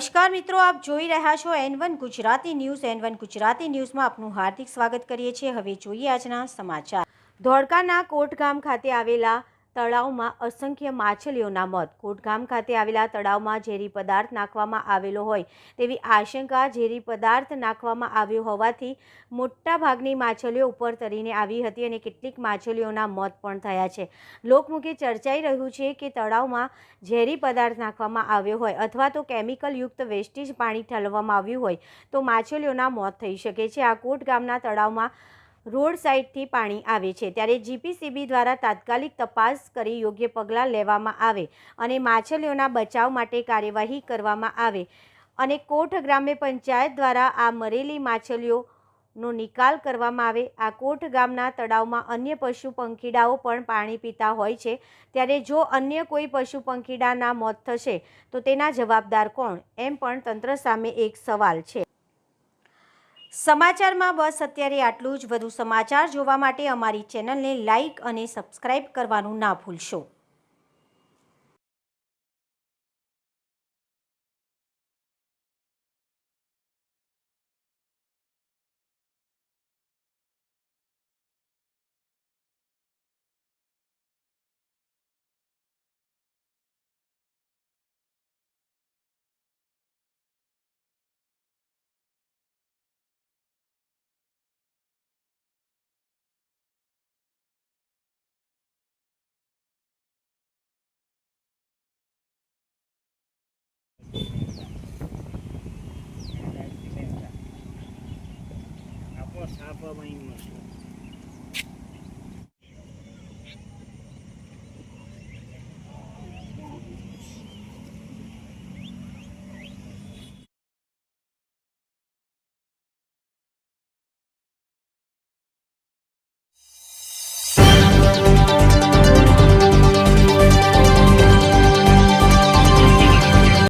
નમસ્કાર મિત્રો, આપ જોઈ રહ્યા છો N one Gujarati news. N one Gujarati ન્યૂઝમાં આપનું હાર્દિક સ્વાગત કરીએ છીએ. હવે જોઈએ આજના સમાચાર. ધોળકાના કોટગામ ખાતે આવેલા તળાવમાં અસંખ્ય માછલીઓના મોત. કોટગામ ખાતે આવેલા તળાવમાં ઝેરી પદાર્થ નાખવામાં આવેલો હોય તેવી આશંકા ઝેરી પદાર્થ નાખવામાં આવ્યો હોવાથી મોટાભાગની માછલીઓ ઉપર તરીને આવી હતી અને કેટલીક માછલીઓના મોત પણ થયા છે. લોકમુખે ચર્ચાઈ રહ્યું છે કે તળાવમાં ઝેરી પદાર્થ નાખવામાં આવ્યો હોય અથવા તો કેમિકલયુક્ત વેસ્ટેજ પાણી ઠાલવવામાં આવ્યું હોય તો માછલીઓના મોત થઈ શકે છે. આ કોટ ગામના તળાવમાં રોડ સાઇડથી પાણી આવે છે. ત્યારે જીપીસીબી દ્વારા તાત્કાલિક તપાસ કરી યોગ્ય પગલાં લેવામાં આવે અને માછલીઓના બચાવ માટે કાર્યવાહી કરવામાં આવે. અને કોઠ ગ્રામ્ય પંચાયત દ્વારા આ મરેલી માછલીઓનો નિકાલ કરવામાં આવે. આ કોઠ ગામના તળાવમાં અન્ય પશુ પંખીડાઓ પણ પાણી પીતા હોય છે. ત્યારે જો અન્ય કોઈ પશુ પંખીડાના મોત થશે, તો તેના જવાબદાર કોણ? એમ પણ તંત્ર સામે એક સવાલ છે. સમાચારમાં બસ, અત્યારે આટલું જ. વધુ સમાચાર જોવા માટે અમારી ચેનલને લાઇક અને સબસ્ક્રાઇબ કરવાનું ના ભૂલશો. Apa main masalah.